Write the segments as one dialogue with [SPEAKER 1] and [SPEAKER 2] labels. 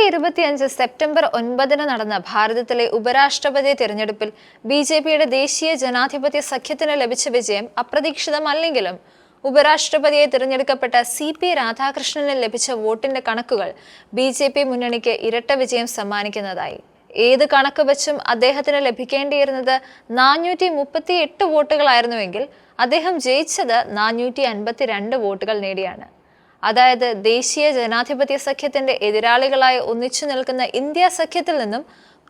[SPEAKER 1] രണ്ടായിരത്തി ഇരുപത്തിയഞ്ച് സെപ്റ്റംബർ ഒൻപതിന് നടന്ന ഭാരതത്തിലെ ഉപരാഷ്ട്രപതി തിരഞ്ഞെടുപ്പിൽ ബി ജെ പിയുടെ ദേശീയ ജനാധിപത്യ സഖ്യത്തിന് ലഭിച്ച വിജയം അപ്രതീക്ഷിതമല്ലെങ്കിലും ഉപരാഷ്ട്രപതിയെ തിരഞ്ഞെടുക്കപ്പെട്ട സി പി രാധാകൃഷ്ണന് ലഭിച്ച വോട്ടിന്റെ കണക്കുകൾ ബി ജെ പി മുന്നണിക്ക് ഇരട്ട വിജയം സമ്മാനിക്കുന്നതായി. ഏത് കണക്ക് വച്ചും അദ്ദേഹത്തിന് ലഭിക്കേണ്ടിയിരുന്നത് നാനൂറ്റി മുപ്പത്തി എട്ട് വോട്ടുകളായിരുന്നുവെങ്കിൽ അദ്ദേഹം ജയിച്ചത് നാനൂറ്റി അൻപത്തിരണ്ട് വോട്ടുകൾ നേടിയാണ്. അതായത് ദേശീയ ജനാധിപത്യ സഖ്യത്തിന്റെ എതിരാളികളായി ഒന്നിച്ചു നിൽക്കുന്ന ഇന്ത്യ സഖ്യത്തിൽ നിന്നും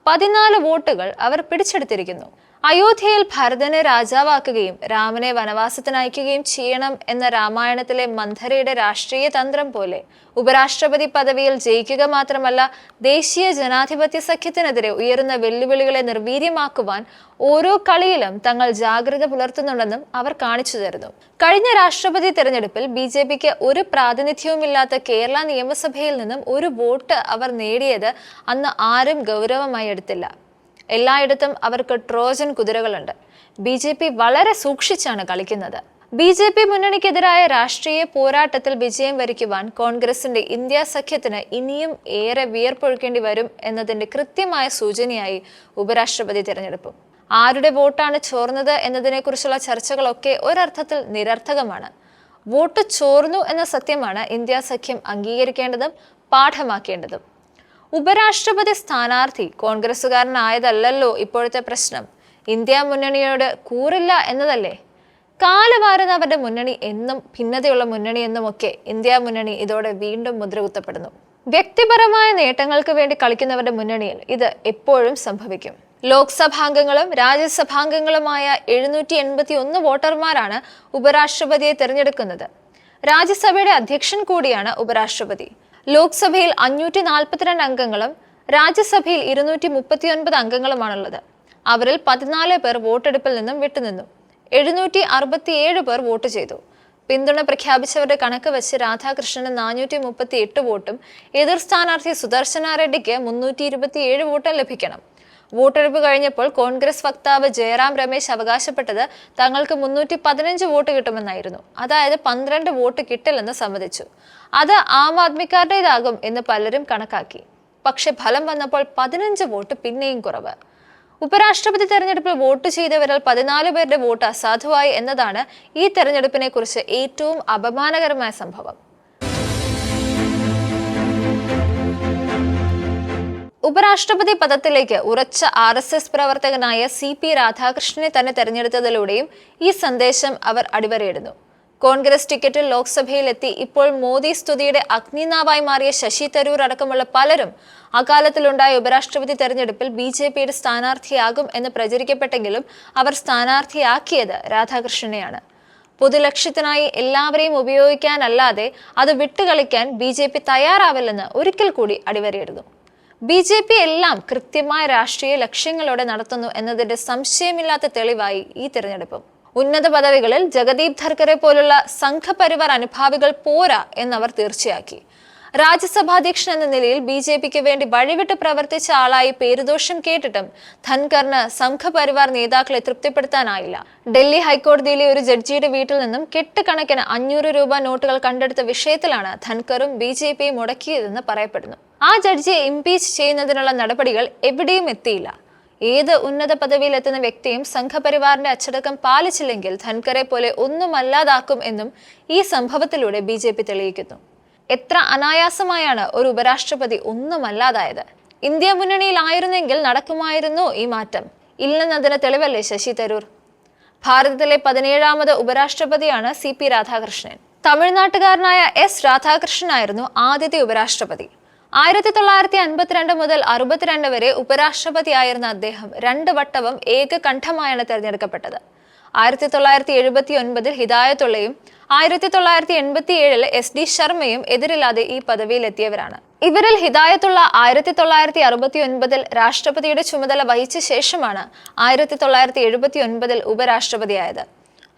[SPEAKER 1] പതിനാല് വോട്ടുകൾ അവർ പിടിച്ചെടുത്തിരിക്കുന്നു. അയോധ്യയിൽ ഭരതനെ രാജാവാക്കുകയും രാമനെ വനവാസത്തിന് അയക്കുകയും ചെയ്യണം എന്ന രാമായണത്തിലെ മന്ധരയുടെ രാഷ്ട്രീയ തന്ത്രം പോലെ ഉപരാഷ്ട്രപതി പദവിയിൽ ജയിക്കുക മാത്രമല്ല ദേശീയ ജനാധിപത്യ സഖ്യത്തിനെതിരെ ഉയരുന്ന വെല്ലുവിളികളെ നിർവീര്യമാക്കുവാൻ ഓരോ കളിയിലും തങ്ങൾ ജാഗ്രത പുലർത്തുന്നുണ്ടെന്നും അവർ കാണിച്ചു തരുന്നു. കഴിഞ്ഞ രാഷ്ട്രപതി തെരഞ്ഞെടുപ്പിൽ ബി ജെ പിക്ക് ഒരു പ്രാതിനിധ്യവുമില്ലാത്ത കേരള നിയമസഭയിൽ നിന്നും ഒരു വോട്ട് അവർ നേടിയത് അന്ന് ആരും ഗൗരവമായി എടുത്തില്ല. എല്ലായിടത്തും അവർക്ക് ട്രോജൻ കുതിരകളുണ്ട്. ബി ജെ പി വളരെ സൂക്ഷിച്ചാണ് കളിക്കുന്നത്. ബി ജെ പി മുന്നണിക്കെതിരായ രാഷ്ട്രീയ പോരാട്ടത്തിൽ വിജയം വരിക്കുവാൻ കോൺഗ്രസിന്റെ ഇന്ത്യ സഖ്യത്തിന് ഇനിയും ഏറെ വിയർപ്പൊഴുക്കേണ്ടി വരും എന്നതിന്റെ കൃത്യമായ സൂചനയായി ഉപരാഷ്ട്രപതി തിരഞ്ഞെടുപ്പും. ആരുടെ വോട്ടാണ് ചോർന്നത് എന്നതിനെക്കുറിച്ചുള്ള ചർച്ചകളൊക്കെ ഒരർത്ഥത്തിൽ നിരർത്ഥകമാണ്. വോട്ട് ചോർന്നു എന്ന സത്യമാണ് ഇന്ത്യ സഖ്യം അംഗീകരിക്കേണ്ടതും പാഠമാക്കേണ്ടതും. ഉപരാഷ്ട്രപതി സ്ഥാനാർത്ഥി കോൺഗ്രസുകാരനായതല്ലോ ഇപ്പോഴത്തെ പ്രശ്നം. ഇന്ത്യ മുന്നണിയോട് കൂറില്ല എന്നതല്ലേ? കാലമാറുന്ന അവരുടെ മുന്നണി എന്നും ഭിന്നതയുള്ള മുന്നണി എന്നും ഒക്കെ ഇന്ത്യ മുന്നണി ഇതോടെ വീണ്ടും മുദ്രകുത്തപ്പെടുന്നു. വ്യക്തിപരമായ നേട്ടങ്ങൾക്ക് വേണ്ടി കളിക്കുന്നവരുടെ മുന്നണിയിൽ ഇത് എപ്പോഴും സംഭവിക്കും. ലോക്സഭാംഗങ്ങളും രാജ്യസഭാംഗങ്ങളുമായ എഴുന്നൂറ്റി എൺപത്തി ഒന്ന് വോട്ടർമാരാണ് ഉപരാഷ്ട്രപതിയെ തിരഞ്ഞെടുക്കുന്നത്. രാജ്യസഭയുടെ അധ്യക്ഷൻ കൂടിയാണ് ഉപരാഷ്ട്രപതി. ലോക്സഭയിൽ അഞ്ഞൂറ്റി നാൽപ്പത്തിരണ്ട് അംഗങ്ങളും രാജ്യസഭയിൽ ഇരുന്നൂറ്റി മുപ്പത്തിയൊൻപത് അംഗങ്ങളുമാണുള്ളത്. അവരിൽ പതിനാല് പേർ വോട്ടെടുപ്പിൽ നിന്നും വിട്ടുനിന്നു. എഴുന്നൂറ്റി അറുപത്തിയേഴ് പേർ വോട്ട് ചെയ്തു. പിന്തുണ പ്രഖ്യാപിച്ചവരുടെ കണക്ക് വെച്ച് രാധാകൃഷ്ണന് നാനൂറ്റി മുപ്പത്തി എട്ട് വോട്ടും എതിർ സ്ഥാനാർത്ഥി സുദർശന റെഡ്ഡിക്ക് മുന്നൂറ്റി ഇരുപത്തിയേഴ് വോട്ടും ലഭിക്കണം. വോട്ടെടുപ്പ് കഴിഞ്ഞപ്പോൾ കോൺഗ്രസ് വക്താവ് ജയറാം രമേശ് അവകാശപ്പെട്ടത് തങ്ങൾക്ക് മുന്നൂറ്റി പതിനഞ്ച് വോട്ട് കിട്ടുമെന്നായിരുന്നു. അതായത് പന്ത്രണ്ട് വോട്ട് കിട്ടില്ലെന്ന് സമ്മതിച്ചു. അത് ആം ആദ്മിക്കാരുടേതാകും എന്ന് പലരും കണക്കാക്കി. പക്ഷെ ഫലം വന്നപ്പോൾ പതിനഞ്ച് വോട്ട് പിന്നെയും കുറവ്. ഉപരാഷ്ട്രപതി തെരഞ്ഞെടുപ്പിൽ വോട്ട് ചെയ്തവരിൽ പതിനാല് പേരുടെ വോട്ട് അസാധുവായി എന്നതാണ് ഈ തെരഞ്ഞെടുപ്പിനെ കുറിച്ച് ഏറ്റവും അപമാനകരമായ സംഭവം. ഉപരാഷ്ട്രപതി പദത്തിലേക്ക് ഉറച്ച ആർ എസ് എസ് പ്രവർത്തകനായ സി പി രാധാകൃഷ്ണനെ തന്നെ തെരഞ്ഞെടുത്തതിലൂടെയും ഈ സന്ദേശം അവർ അടിവരയിടുന്നു. കോൺഗ്രസ് ടിക്കറ്റിൽ ലോക്സഭയിലെത്തി ഇപ്പോൾ മോദി സ്തുതിയുടെ അഗ്നിനാവായി മാറിയ ശശി തരൂർ അടക്കമുള്ള പലരും അകാലത്തിലുണ്ടായ ഉപരാഷ്ട്രപതി തെരഞ്ഞെടുപ്പിൽ ബി ജെ പിയുടെ സ്ഥാനാർത്ഥിയാകും എന്ന് പ്രചരിക്കപ്പെട്ടെങ്കിലും അവർ സ്ഥാനാർത്ഥിയാക്കിയത് രാധാകൃഷ്ണനെയാണ്. പൊതുലക്ഷ്യത്തിനായി എല്ലാവരെയും ഉപയോഗിക്കാനല്ലാതെ അത് വിട്ടുകളിക്കാൻ ബി ജെ പി തയ്യാറാവില്ലെന്ന് ഒരിക്കൽ കൂടി അടിവരയിടുന്നു. ബി ജെ പി എല്ലാം കൃത്യമായ രാഷ്ട്രീയ ലക്ഷ്യങ്ങളോടെ നടത്തുന്നു എന്നതിന്റെ സംശയമില്ലാത്ത തെളിവായി ഈ തിരഞ്ഞെടുപ്പും. ഉന്നത പദവികളിൽ ജഗദീപ് ധർക്കറെ പോലുള്ള സംഘപരിവാർ അനുഭാവികൾ പോരാ എന്നവർ തീർച്ചയാക്കി. രാജ്യസഭാധ്യക്ഷൻ എന്ന നിലയിൽ ബി ജെ പിക്ക് വേണ്ടി വഴിവിട്ട് പ്രവർത്തിച്ച ആളായി പേരുദോഷം കേട്ടിട്ടും ധൻകറിന് സംഘപരിവാർ നേതാക്കളെ തൃപ്തിപ്പെടുത്താനായില്ല. ഡൽഹി ഹൈക്കോടതിയിലെ ഒരു ജഡ്ജിയുടെ വീട്ടിൽ നിന്നും കെട്ടുകണക്കിന് അഞ്ഞൂറ് രൂപ നോട്ടുകൾ കണ്ടെടുത്ത വിഷയത്തിലാണ് ധൻകറും ബി ജെ പിയും മുടക്കിയതെന്ന് പറയപ്പെടുന്നു. ആ ജഡ്ജിയെ ഇംപീച്ച് ചെയ്യുന്നതിനുള്ള നടപടികൾ എവിടെയും എത്തിയില്ല. ഏത് ഉന്നത പദവിയിൽ എത്തുന്ന വ്യക്തിയും സംഘപരിവാറിന്റെ അച്ചടക്കം പാലിച്ചില്ലെങ്കിൽ ധൻകറെ പോലെ ഒന്നുമല്ലാതാക്കും എന്നും ഈ സംഭവത്തിലൂടെ ബി തെളിയിക്കുന്നു. എത്ര അനായാസമായാണ് ഒരു ഉപരാഷ്ട്രപതി ഒന്നുമല്ലാതായത് ഇന്ത്യ മുന്നണിയിലായിരുന്നെങ്കിൽ നടക്കുമായിരുന്നു ഈ മാറ്റം. ഇല്ലെന്നതിന് തെളിവല്ലേ ശശി തരൂർ? ഭാരതത്തിലെ പതിനേഴാമത് ഉപരാഷ്ട്രപതിയാണ് സി പി രാധാകൃഷ്ണൻ. തമിഴ്നാട്ടുകാരനായ എസ് രാധാകൃഷ്ണനായിരുന്നു ആദ്യത്തെ ഉപരാഷ്ട്രപതി. ആയിരത്തി തൊള്ളായിരത്തി അൻപത്തിരണ്ട് മുതൽ അറുപത്തിരണ്ട് വരെ ഉപരാഷ്ട്രപതിയായിരുന്ന അദ്ദേഹം രണ്ട് വട്ടവും ഏകകണ്ഠമായാണ് തെരഞ്ഞെടുക്കപ്പെട്ടത്. ആയിരത്തി തൊള്ളായിരത്തി എഴുപത്തി ഒൻപതിൽ ഹിദായത്തുള്ളയും ആയിരത്തി തൊള്ളായിരത്തി എൺപത്തി ഏഴിൽ എസ് ഡി ശർമ്മയും എതിരില്ലാതെ ഈ പദവിയിലെത്തിയവരാണ്. ഇവരിൽ ഹിദായത്തുള്ള ആയിരത്തി തൊള്ളായിരത്തി അറുപത്തി ഒൻപതിൽ രാഷ്ട്രപതിയുടെ ചുമതല വഹിച്ച ശേഷമാണ് ആയിരത്തി തൊള്ളായിരത്തി എഴുപത്തി ഒൻപതിൽ ഉപരാഷ്ട്രപതിയായത്.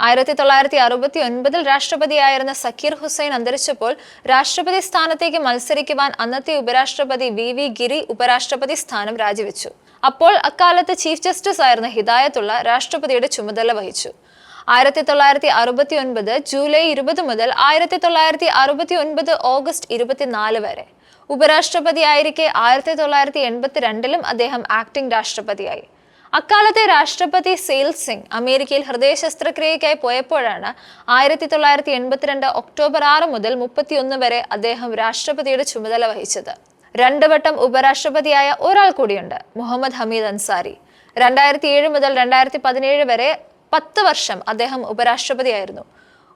[SPEAKER 1] ആയിരത്തി തൊള്ളായിരത്തി അറുപത്തി ഒൻപതിൽ രാഷ്ട്രപതിയായിരുന്ന സക്കീർ ഹുസൈൻ അന്തരിച്ചപ്പോൾ രാഷ്ട്രപതി സ്ഥാനത്തേക്ക് മത്സരിക്കുവാൻ അന്നത്തെ ഉപരാഷ്ട്രപതി വി വി ഗിരി ഉപരാഷ്ട്രപതി സ്ഥാനം രാജിവെച്ചു. അപ്പോൾ അക്കാലത്ത് ചീഫ് ജസ്റ്റിസ് ആയിരുന്ന ഹിദായത്തുള്ള രാഷ്ട്രപതിയുടെ ചുമതല വഹിച്ചു. ആയിരത്തി തൊള്ളായിരത്തി അറുപത്തി ഒൻപത് ജൂലൈ ഇരുപത് മുതൽ ആയിരത്തി തൊള്ളായിരത്തി അറുപത്തി ഒൻപത് ഓഗസ്റ്റ് ഇരുപത്തിനാല് വരെ. ഉപരാഷ്ട്രപതിയായിരിക്കെ ആയിരത്തി തൊള്ളായിരത്തി എൺപത്തി രണ്ടിലും അദ്ദേഹം ആക്ടിംഗ് രാഷ്ട്രപതിയായി. അക്കാലത്തെ രാഷ്ട്രപതി സെയിൽ സിംഗ് അമേരിക്കയിൽ ഹൃദയ ശസ്ത്രക്രിയയ്ക്കായി പോയപ്പോഴാണ് ആയിരത്തി തൊള്ളായിരത്തി എൺപത്തിരണ്ട് ഒക്ടോബർ ആറ് മുതൽ മുപ്പത്തിയൊന്ന് വരെ അദ്ദേഹം രാഷ്ട്രപതിയുടെ ചുമതല വഹിച്ചത്. രണ്ട് വട്ടം ഉപരാഷ്ട്രപതിയായ ഒരാൾ കൂടിയുണ്ട് മുഹമ്മദ് ഹമീദ് അൻസാരി. രണ്ടായിരത്തി ഏഴ് മുതൽ രണ്ടായിരത്തി പതിനേഴ് വരെ പത്ത് വർഷം അദ്ദേഹം ഉപരാഷ്ട്രപതിയായിരുന്നു.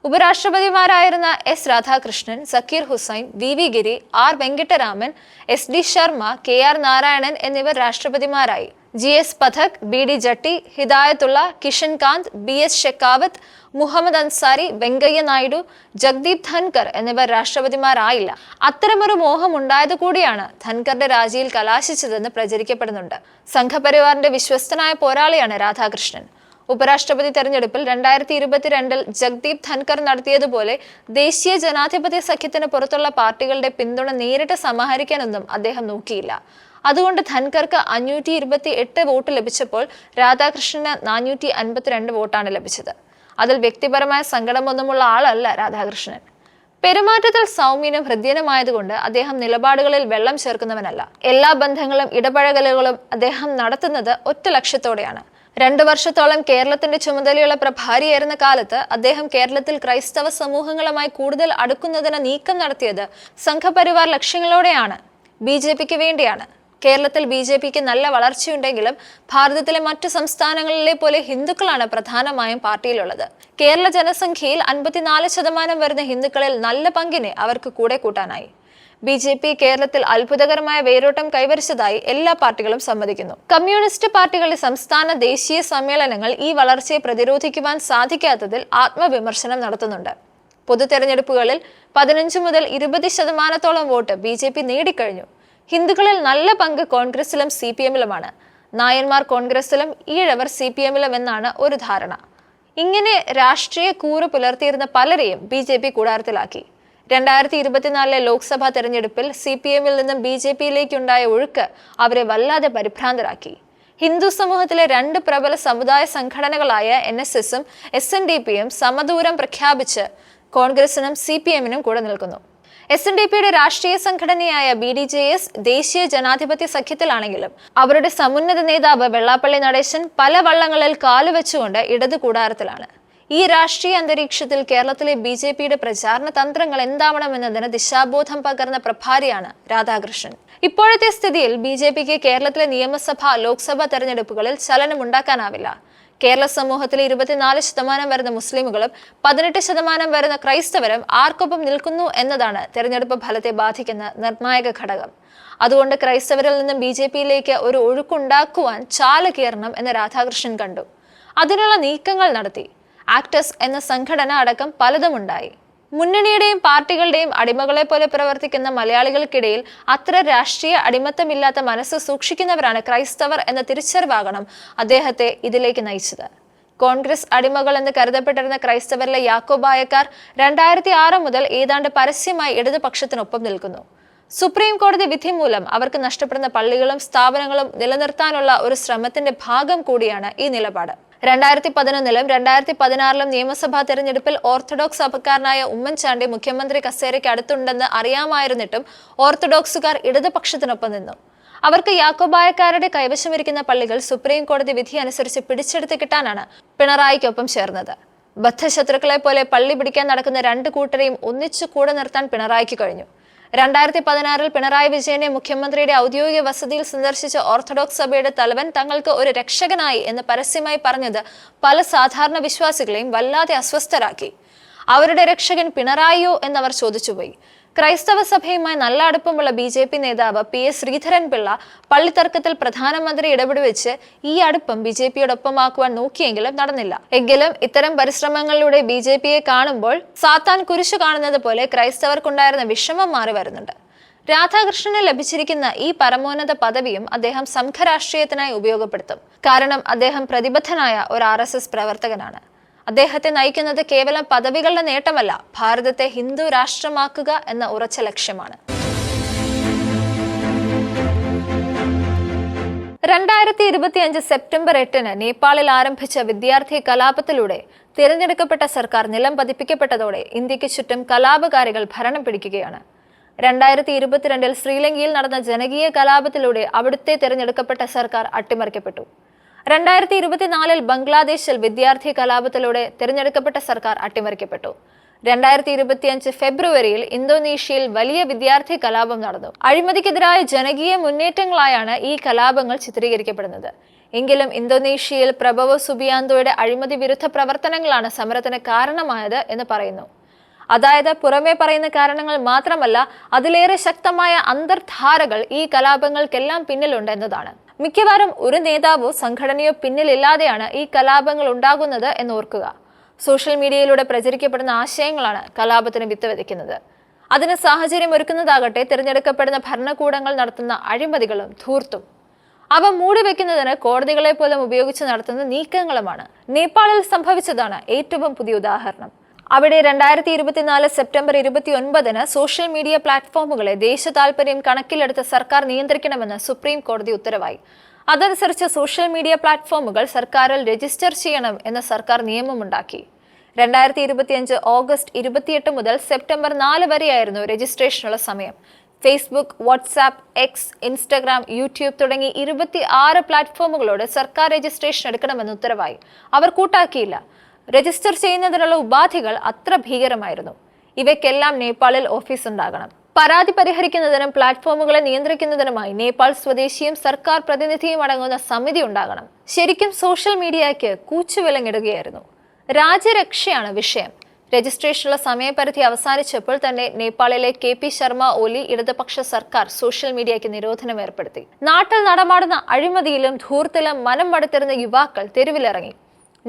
[SPEAKER 1] ഉപരാഷ്ട്രപതിമാരായിരുന്ന S Radhakrishnan Zakir Hussain V V Giri R Venkataraman S D Sharma K R Narayanan എന്നിവർ രാഷ്ട്രപതിമാരായി. G S Pathak B D Jatti Hidayatullah Kishan Kant B S Shekhawat Mohammad Ansari Venkaiah Naidu Jagdeep Dhankhar എന്നിവർ രാഷ്ട്രപതിമാരായില്ല. അത്തരമൊരു മോഹം ഉണ്ടായത് കൂടിയാണ് ധൻകറുടെ രാജിയിൽ കലാശിച്ചതെന്ന് പ്രചരിക്കപ്പെടുന്നുണ്ട്. സംഘപരിവാറിന്റെ വിശ്വസ്തനായ പോരാളിയാണ് രാധാകൃഷ്ണൻ. ഉപരാഷ്ട്രപതി തെരഞ്ഞെടുപ്പിൽ രണ്ടായിരത്തി ഇരുപത്തിരണ്ടിൽ ജഗ്ദീപ് ധൻകർ നടത്തിയതുപോലെ ദേശീയ ജനാധിപത്യ സഖ്യത്തിന് പുറത്തുള്ള പാർട്ടികളുടെ പിന്തുണ നേരിട്ട് സമാഹരിക്കാനൊന്നും അദ്ദേഹം നോക്കിയില്ല. അതുകൊണ്ട് ധൻകർക്ക് അഞ്ഞൂറ്റി ഇരുപത്തി എട്ട് വോട്ട് ലഭിച്ചപ്പോൾ രാധാകൃഷ്ണന് നാനൂറ്റി അൻപത്തിരണ്ട് വോട്ടാണ് ലഭിച്ചത്. അതിൽ വ്യക്തിപരമായ സങ്കടമൊന്നുമുള്ള ആളല്ല രാധാകൃഷ്ണൻ. പെരുമാറ്റത്തിൽ സൗമ്യനും ഹൃദ്യനുമായതുകൊണ്ട് അദ്ദേഹം നിലപാടുകളിൽ വെള്ളം ചേർക്കുന്നവനല്ല. എല്ലാ ബന്ധങ്ങളും ഇടപഴകലുകളും അദ്ദേഹം നടത്തുന്നത് ഒറ്റ ലക്ഷ്യത്തോടെയാണ്. രണ്ടു വർഷത്തോളം കേരളത്തിന്റെ ചുമതലയുള്ള പ്രഭാരിയായിരുന്ന കാലത്ത് അദ്ദേഹം കേരളത്തിൽ ക്രൈസ്തവ സമൂഹങ്ങളുമായി കൂടുതൽ അടുക്കുന്നതിന് നീക്കം നടത്തിയത് സംഘപരിവാർ ലക്ഷ്യങ്ങളോടെയാണ്. ബി ജെ പിക്ക് വേണ്ടിയാണ്. കേരളത്തിൽ ബി ജെ പിക്ക് നല്ല വളർച്ചയുണ്ടെങ്കിലും ഭാരതത്തിലെ മറ്റു സംസ്ഥാനങ്ങളിലെ പോലെ ഹിന്ദുക്കളാണ് പ്രധാനമായും പാർട്ടിയിലുള്ളത്. കേരള ജനസംഖ്യയിൽ അൻപത്തിനാല് ശതമാനം വരുന്ന ഹിന്ദുക്കളിൽ നല്ല പങ്കിനെ അവർക്ക് കൂടെ കൂട്ടാനായി. ബി ജെ പി കേരളത്തിൽ അത്ഭുതകരമായ വേരോട്ടം കൈവരിച്ചതായി എല്ലാ പാർട്ടികളും സമ്മതിക്കുന്നു. കമ്മ്യൂണിസ്റ്റ് പാർട്ടികളുടെ സംസ്ഥാന ദേശീയ സമ്മേളനങ്ങൾ ഈ വളർച്ചയെ പ്രതിരോധിക്കുവാൻ സാധിക്കാത്തതിൽ ആത്മവിമർശനം നടത്തുന്നുണ്ട്. പൊതു തെരഞ്ഞെടുപ്പുകളിൽ പതിനഞ്ച് മുതൽ ഇരുപത് ശതമാനത്തോളം വോട്ട് ബി ജെ പി നേടിക്കഴിഞ്ഞു. ഹിന്ദുക്കളിൽ നല്ല പങ്ക് കോൺഗ്രസിലും സി പി എമ്മിലുമാണ്. നായന്മാർ കോൺഗ്രസിലും ഈഴവർ സി പി എമ്മിലും എന്നാണ് ഒരു ധാരണ. ഇങ്ങനെ രാഷ്ട്രീയ കൂറ് പുലർത്തിയിരുന്ന പലരെയും ബി ജെ പി കൂടാരത്തിലാക്കി. രണ്ടായിരത്തി ഇരുപത്തിനാലിലെ ലോക്സഭാ തെരഞ്ഞെടുപ്പിൽ സി പി എമ്മിൽ നിന്നും ബി ജെ പിയിലേക്കുണ്ടായ ഒഴുക്ക് അവരെ വല്ലാതെ പരിഭ്രാന്തരാക്കി. ഹിന്ദു സമൂഹത്തിലെ രണ്ട് പ്രബല സമുദായ സംഘടനകളായ എൻ എസ് എസും എസ് എൻ ഡി പിയും സമദൂരം പ്രഖ്യാപിച്ച് കോൺഗ്രസിനും സി പി എമ്മിനും കൂടെ നിൽക്കുന്നു. എസ് എൻ ഡി പിയുടെ രാഷ്ട്രീയ സംഘടനയായ ബി ഡി ജെ എസ് ദേശീയ ജനാധിപത്യ സഖ്യത്തിലാണെങ്കിലും അവരുടെ സമുന്നത നേതാവ് വെള്ളാപ്പള്ളി നടേശൻ പല വള്ളങ്ങളിൽ കാലുവെച്ചുകൊണ്ട് ഇടതു കൂടാരത്തിലാണ് ഈ രാഷ്ട്രീയ അന്തരീക്ഷത്തിൽ കേരളത്തിലെ ബി ജെ പിയുടെ പ്രചാരണ തന്ത്രങ്ങൾ എന്താവണമെന്നതിന് ദിശാബോധം പകർന്ന പ്രഭാരിയാണ് രാധാകൃഷ്ണൻ. ഇപ്പോഴത്തെ സ്ഥിതിയിൽ ബി ജെ പിക്ക് കേരളത്തിലെ നിയമസഭ ലോക്സഭാ തെരഞ്ഞെടുപ്പുകളിൽ ചലനമുണ്ടാക്കാനാവില്ല കേരള സമൂഹത്തിലെ ഇരുപത്തിനാല് ശതമാനം വരുന്ന മുസ്ലിമുകളും പതിനെട്ട് ശതമാനം വരുന്ന ക്രൈസ്തവരും ആർക്കൊപ്പം നിൽക്കുന്നു എന്നതാണ് തെരഞ്ഞെടുപ്പ് ഫലത്തെ ബാധിക്കുന്ന നിർണായക ഘടകം. അതുകൊണ്ട് ക്രൈസ്തവരിൽ നിന്നും ബി ജെ പിയിലേക്ക് ഒരു ഒഴുക്കുണ്ടാക്കുവാൻ ചാല കീറണം എന്ന് രാധാകൃഷ്ണൻ കണ്ടു. അതിനുള്ള നീക്കങ്ങൾ നടത്തി. ആക്ടസ് എന്ന സംഘടന അടക്കം പലതുമുണ്ടായി. മുന്നണിയുടെയും പാർട്ടികളുടെയും അടിമകളെ പോലെ പ്രവർത്തിക്കുന്ന മലയാളികൾക്കിടയിൽ അത്ര രാഷ്ട്രീയ അടിമത്തമില്ലാത്ത മനസ്സ് സൂക്ഷിക്കുന്നവരാണ് ക്രൈസ്തവർ എന്ന തിരിച്ചറിവാകണം അദ്ദേഹത്തെ ഇതിലേക്ക് നയിച്ചത്. കോൺഗ്രസ് അടിമകൾ എന്ന് കരുതപ്പെട്ടിരുന്ന ക്രൈസ്തവരിലെ യാക്കോബായക്കാർ രണ്ടായിരത്തി ആറ് മുതൽ ഏതാണ്ട് പരസ്യമായി ഇടതുപക്ഷത്തിനൊപ്പം നിൽക്കുന്നു. സുപ്രീം കോടതി വിധി മൂലം അവർക്ക് നഷ്ടപ്പെടുന്ന പള്ളികളും സ്ഥാപനങ്ങളും നിലനിർത്താനുള്ള ഒരു ശ്രമത്തിന്റെ ഭാഗം കൂടിയാണ് ഈ നിലപാട്. രണ്ടായിരത്തി പതിനൊന്നിലും രണ്ടായിരത്തി പതിനാറിലും നിയമസഭാ തെരഞ്ഞെടുപ്പിൽ ഓർത്തഡോക്സ് സഭക്കാരനായ ഉമ്മൻചാണ്ടി മുഖ്യമന്ത്രി കസേരയ്ക്ക് അടുത്തുണ്ടെന്ന് അറിയാമായിരുന്നിട്ടും ഓർത്തഡോക്സുകാർ ഇടതുപക്ഷത്തിനൊപ്പം നിന്നു. അവർക്ക് യാക്കോബായക്കാരുടെ കൈവശമിരിക്കുന്ന പള്ളികൾ സുപ്രീം കോടതി വിധി അനുസരിച്ച് പിടിച്ചെടുത്ത് കിട്ടാനാണ് പിണറായിക്കൊപ്പം ചേർന്നത്. ബദ്ധശത്രുക്കളെ പോലെ പള്ളി പിടിക്കാൻ നടക്കുന്ന രണ്ട് കൂട്ടരെയും ഒന്നിച്ചു കൂടെ നിർത്താൻ പിണറായിക്ക് കഴിഞ്ഞു. രണ്ടായിരത്തി പതിനാറിൽ പിണറായി വിജയനെ മുഖ്യമന്ത്രിയുടെ ഔദ്യോഗിക വസതിയിൽ സന്ദർശിച്ച ഓർത്തഡോക്സ് സഭയുടെ തലവൻ തങ്ങൾക്ക് ഒരു രക്ഷകനായി എന്ന് പരസ്യമായി പറഞ്ഞത് പല സാധാരണ വിശ്വാസികളെയും വല്ലാതെ അസ്വസ്ഥരാക്കി. അവരുടെ രക്ഷകൻ പിണറായിയോ എന്നവർ ചോദിച്ചുപോയി. ക്രൈസ്തവ സഭയുമായി നല്ല അടുപ്പമുള്ള ബി ജെ പി നേതാവ് പി എസ് ശ്രീധരൻ പിള്ള പള്ളിത്തർക്കത്തിൽ പ്രധാനമന്ത്രി ഇടപെടുവെച്ച് ഈ അടുപ്പം ബി ജെ പിയോടൊപ്പമാക്കുവാൻ നോക്കിയെങ്കിലും നടന്നില്ല. എങ്കിലും ഇത്തരം പരിശ്രമങ്ങളിലൂടെ ബി ജെ പിയെ കാണുമ്പോൾ സാത്താൻ കുരിശു കാണുന്നത് പോലെ ക്രൈസ്തവർക്കുണ്ടായിരുന്ന വിഷമം മാറി വരുന്നുണ്ട്. രാധാകൃഷ്ണന് ലഭിച്ചിരിക്കുന്ന ഈ പരമോന്നത പദവിയും അദ്ദേഹം സംഘരാഷ്ട്രീയത്തിനായി ഉപയോഗപ്പെടുത്തും. കാരണം അദ്ദേഹം പ്രതിബദ്ധനായ ഒരു ആർ പ്രവർത്തകനാണ്. അദ്ദേഹത്തെ നയിക്കുന്നത് കേവലം പദവികളുടെ നേട്ടമല്ല ഭാരതത്തെ ഹിന്ദു രാഷ്ട്രമാക്കുക എന്ന ഉറച്ച ലക്ഷ്യമാണ്. രണ്ടായിരത്തി ഇരുപത്തിയഞ്ച് സെപ്റ്റംബർ എട്ടിന് നേപ്പാളിൽ ആരംഭിച്ച വിദ്യാർത്ഥി കലാപത്തിലൂടെ തിരഞ്ഞെടുക്കപ്പെട്ട സർക്കാർ നിലം പതിപ്പിക്കപ്പെട്ടതോടെ ഇന്ത്യയ്ക്ക് ചുറ്റും കലാപകാരികൾ ഭരണം പിടിക്കുകയാണ്. രണ്ടായിരത്തി ഇരുപത്തിരണ്ടിൽ ശ്രീലങ്കയിൽ നടന്ന ജനകീയ കലാപത്തിലൂടെ അവിടുത്തെ തിരഞ്ഞെടുക്കപ്പെട്ട സർക്കാർ അട്ടിമറിക്കപ്പെട്ടു. രണ്ടായിരത്തി ഇരുപത്തിനാലിൽ ബംഗ്ലാദേശിൽ വിദ്യാർത്ഥി കലാപത്തിലൂടെ തിരഞ്ഞെടുക്കപ്പെട്ട സർക്കാർ അട്ടിമറിക്കപ്പെട്ടു. രണ്ടായിരത്തി ഇരുപത്തിയഞ്ച് ഫെബ്രുവരിയിൽ ഇന്തോനേഷ്യയിൽ വലിയ വിദ്യാർത്ഥി കലാപം നടന്നു. അഴിമതിക്കെതിരായ ജനകീയ മുന്നേറ്റങ്ങളായാണ് ഈ കലാപങ്ങൾ ചിത്രീകരിക്കപ്പെടുന്നത്. എങ്കിലും ഇന്തോനേഷ്യയിൽ പ്രഭവ സുബിയാന്തോയുടെ അഴിമതി വിരുദ്ധ പ്രവർത്തനങ്ങളാണ് സമരത്തിന് കാരണമായത് എന്ന് പറയുന്നു. അതായത് പുറമേ പറയുന്ന കാരണങ്ങൾ മാത്രമല്ല അതിലേറെ ശക്തമായ അന്തർധാരകൾ ഈ കലാപങ്ങൾക്കെല്ലാം പിന്നിലുണ്ട് എന്നതാണ്. മിക്കവാറും ഒരു നേതാവോ സംഘടനയോ പിന്നിലില്ലാതെയാണ് ഈ കലാപങ്ങൾ ഉണ്ടാകുന്നത് എന്ന് ഓർക്കുക സോഷ്യൽ മീഡിയയിലൂടെ പ്രചരിക്കപ്പെടുന്ന ആശയങ്ങളാണ് കലാപത്തിന് വിത്ത് വിതയ്ക്കുന്നത് അതിന് സാഹചര്യം ഒരുക്കുന്നതാകട്ടെ തിരഞ്ഞെടുക്കപ്പെടുന്ന ഭരണകൂടങ്ങൾ നടത്തുന്ന അഴിമതികളും ധൂർത്തും. അവ മൂടിവെക്കുന്നതിന് കോടതികളെ പോലും ഉപയോഗിച്ച് നടത്തുന്ന നീക്കങ്ങളുമാണ്. നേപ്പാളിൽ സംഭവിച്ചതാണ് ഏറ്റവും പുതിയ ഉദാഹരണം. അവിടെ രണ്ടായിരത്തി ഇരുപത്തിനാല് സെപ്റ്റംബർ ഇരുപത്തി ഒൻപതിന് സോഷ്യൽ മീഡിയ പ്ലാറ്റ്ഫോമുകളെ ദേശ താൽപര്യം കണക്കിലെടുത്ത് സർക്കാർ നിയന്ത്രിക്കണമെന്ന് സുപ്രീം കോടതി ഉത്തരവായി. അതനുസരിച്ച് സോഷ്യൽ മീഡിയ പ്ലാറ്റ്ഫോമുകൾ സർക്കാരിൽ രജിസ്റ്റർ ചെയ്യണം എന്ന് സർക്കാർ നിയമമുണ്ടാക്കി. രണ്ടായിരത്തി ഇരുപത്തിയഞ്ച് ഓഗസ്റ്റ് ഇരുപത്തിയെട്ട് മുതൽ സെപ്റ്റംബർ നാല് വരെയായിരുന്നു രജിസ്ട്രേഷനുള്ള സമയം. Facebook WhatsApp X Instagram YouTube തുടങ്ങി ഇരുപത്തി ആറ് പ്ലാറ്റ്ഫോമുകളോട് സർക്കാർ രജിസ്ട്രേഷൻ എടുക്കണമെന്ന് ഉത്തരവായി. അവർ കൂട്ടാക്കിയില്ല. രജിസ്റ്റർ ചെയ്യുന്നതിനുള്ള ഉപാധികൾ അത്ര ഭീകരമായിരുന്നു. ഇവയ്ക്കെല്ലാം നേപ്പാളിൽ ഓഫീസ് ഉണ്ടാകണം. പരാതി പരിഹരിക്കുന്നതിനും പ്ലാറ്റ്ഫോമുകളെ നിയന്ത്രിക്കുന്നതിനുമായി നേപ്പാൾ സ്വദേശിയും സർക്കാർ പ്രതിനിധിയും അടങ്ങുന്ന സമിതി ഉണ്ടാകണം. ശരിക്കും സോഷ്യൽ മീഡിയയ്ക്ക് കൂച്ചുവിലങ്ങിടുകയായിരുന്നു. രാജ്യരക്ഷയാണ് വിഷയം. രജിസ്ട്രേഷനുള്ള സമയപരിധി അവസാനിച്ചപ്പോൾ തന്നെ നേപ്പാളിലെ കെ പി ശർമ്മ ഒലി ഇടതുപക്ഷ സർക്കാർ സോഷ്യൽ മീഡിയയ്ക്ക് നിരോധനം ഏർപ്പെടുത്തി. നാട്ടിൽ നടമാടുന്ന അഴിമതിയിലും ധൂർത്തിലും മനം മടുത്തിരുന്ന യുവാക്കൾ തെരുവിലിറങ്ങി.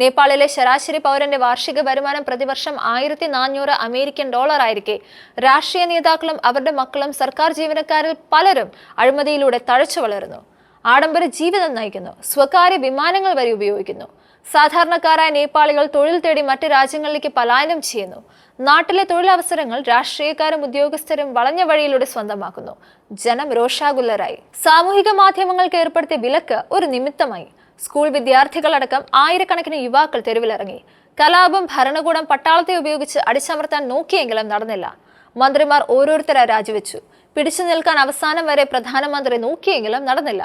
[SPEAKER 1] നേപ്പാളിലെ ശരാശരി പൗരന്റെ വാർഷിക വരുമാനം പ്രതിവർഷം ആയിരത്തി നാനൂറ് അമേരിക്കൻ ഡോളർ ആയിരിക്കെ. രാഷ്ട്രീയ നേതാക്കളും അവരുടെ മക്കളും സർക്കാർ ജീവനക്കാരിൽ പലരും അഴിമതിയിലൂടെ തഴച്ചു വളരുന്നു. ആഡംബര ജീവിതം നയിക്കുന്നു. സ്വകാര്യ വിമാനങ്ങൾ വരെ ഉപയോഗിക്കുന്നു. സാധാരണക്കാരായ നേപ്പാളികൾ തൊഴിൽ തേടി മറ്റു രാജ്യങ്ങളിലേക്ക് പലായനം ചെയ്യുന്നു. നാട്ടിലെ തൊഴിലവസരങ്ങൾ രാഷ്ട്രീയക്കാരും ഉദ്യോഗസ്ഥരും വളഞ്ഞ വഴിയിലൂടെ സ്വന്തമാക്കുന്നു. ജനം രോഷാകുലരായി. സാമൂഹിക മാധ്യമങ്ങൾക്ക് ഏർപ്പെടുത്തിയ വിലക്ക് ഒരു നിമിത്തമായി. സ്കൂൾ വിദ്യാർത്ഥികളടക്കം ആയിരക്കണക്കിന് യുവാക്കൾ തെരുവിലിറങ്ങി. കലാപം ഭരണകൂടം പട്ടാളത്തെ ഉപയോഗിച്ച് അടിച്ചമർത്താൻ നോക്കിയെങ്കിലും നടന്നില്ല. മന്ത്രിമാർ ഓരോരുത്തരെ രാജിവെച്ചു. പിടിച്ചു നിൽക്കാൻ അവസാനം വരെ പ്രധാനമന്ത്രി നോക്കിയെങ്കിലും നടന്നില്ല.